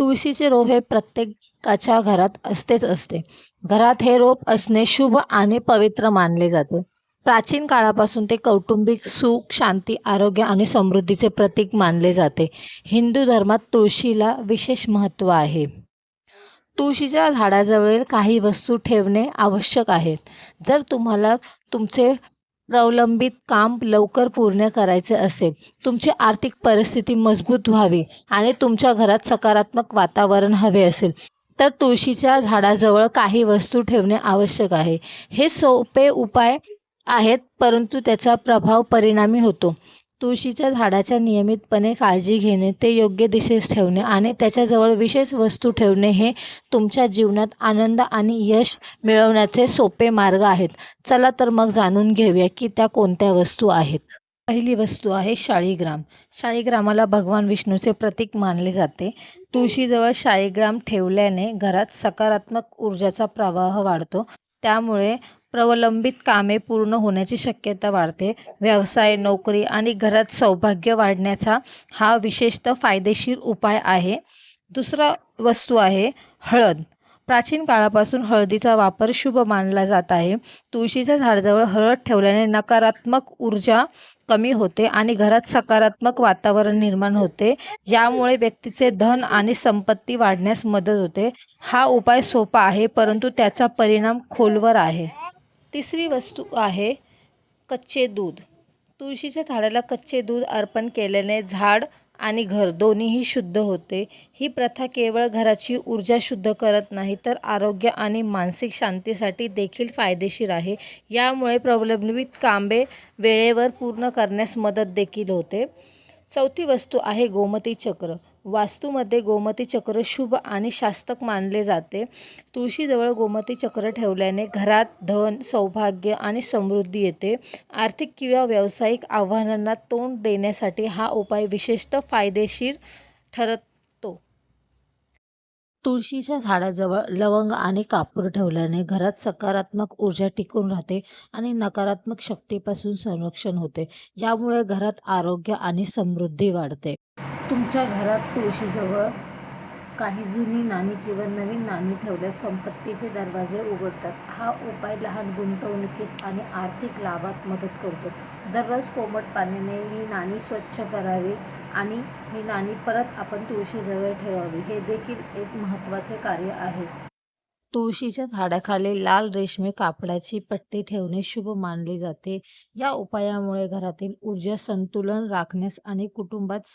तुळशीचे रोप हे प्रत्येकाच्या घरात असतेच असते. घरात हे रोप असणे शुभ आणि पवित्र मानले जाते. प्राचीन काळापासून ते कौटुंबिक सुख शांती आरोग्य आणि समृद्धीचे प्रतीक मानले जाते. हिंदू धर्मात तुळशीला विशेष महत्त्व आहे. तुळशीच्या झाडाजवळील काही वस्तू ठेवणे आवश्यक आहेत जर तुम्हाला तुमचे प्रलंबित काम लवकर पूर्ण करायचे असेल. तुमची आर्थिक परिस्थिती मजबूत व्हावी आणि तुमच्या घरात सकारात्मक वातावरण हवे असेल. तर तुळशीच्या झाडाजवळ काही वस्तू ठेवणे आवश्यक आहे. हे सोपे उपाय आहेत परंतु त्याचा प्रभाव परिणामी होतो. तुळशीच्या झाडाच्या नियमितपणे काळजी घेणे ते योग्य दिशेस ठेवणे आणि त्याच्याजवळ विशेष वस्तू ठेवणे हे तुमच्या जीवनात आनंद आणि यश मिळवण्याचे सोपे मार्ग आहेत. चला तर मग जाणून घेऊया की त्या कोणत्या वस्तू आहेत. पहिली वस्तू आहे शाळीग्राम. शाळीग्रामाला भगवान विष्णूचे प्रतीक मानले जाते. तुळशीजवळ शाळीग्राम ठेवल्याने घरात सकारात्मक ऊर्जाचा प्रवाह वाढतो. त्यामुळे प्रलंबित कामे पूर्ण होण्याची शक्यता वाढते. व्यवसाय नोकरी आणि घरात सौभाग्य वाढण्याचा हा विशेषतः फायदेशीर उपाय आहे. दुसरा वस्तू आहे हळद. प्राचीन काळापासून हळदीचा वापर शुभ मानला जात आहे. तुळशीच्या झाडाजवळ हळद ठेवल्याने नकारात्मक ऊर्जा कमी होते आणि घरात सकारात्मक वातावरण निर्माण होते. यामुळे व्यक्तीचे धन आणि संपत्ती वाढण्यास मदत होते. हा उपाय सोपा आहे परंतु त्याचा परिणाम खोलवर आहे. तिसरी वस्तू आहे कच्चे दूध. तुळशीच्या झाडाला कच्चे दूध अर्पण केल्याने झाड आणि घर दोन्हीही शुद्ध होते. ही प्रथा केवळ घराची ऊर्जा शुद्ध करत नाही तर आरोग्य आणि मानसिक शांतीसाठी देखील फायदेशीर आहे. यामुळे प्रलंबित कामे वेळेवर पूर्ण करण्यास मदत देखील होते. चौथी वस्तू आहे गोमती चक्र. वास्तूमध्ये गोमती चक्र शुभ आणि शास्तक मानले जाते. तुळशीजवळ गोमती चक्र ठेवल्याने घरात धन सौभाग्य आणि समृद्धी येते. आर्थिक किंवा व्यावसायिक आव्हानांना तोंड देण्यासाठी हा उपाय विशेषतः फायदेशीर ठरतो. तुळशीच्या झाडाजवळ लवंग आणि कापूर ठेवल्याने घरात सकारात्मक ऊर्जा टिकून राहते आणि नकारात्मक शक्तीपासून संरक्षण होते यामुळे घरात आरोग्य आणि समृद्धी वाढते. तुमच्या घरात तुळशीजवळ काही जुनी नाणी किंवा नवीन नाणी ठेवल्यास संपत्तीचे दरवाजे उघडतात. हा उपाय लहान गुंतवणुकीत आणि आर्थिक लाभात मदत करतो. दररोज कोमट पाण्याने ही नाणी स्वच्छ करावी आणि ही नाणी परत आपण तुळशीजवळ ठेवावी. हे देखील एक महत्त्वाचे कार्य आहे. तुळशीच्या झाडाखाली लाल रेशमी कापडाची पट्टी ठेवणे शुभ मानले जाते. या उपायामुळे घरातील ऊर्जा संतुलन राखण्यास आणि कुटुंबात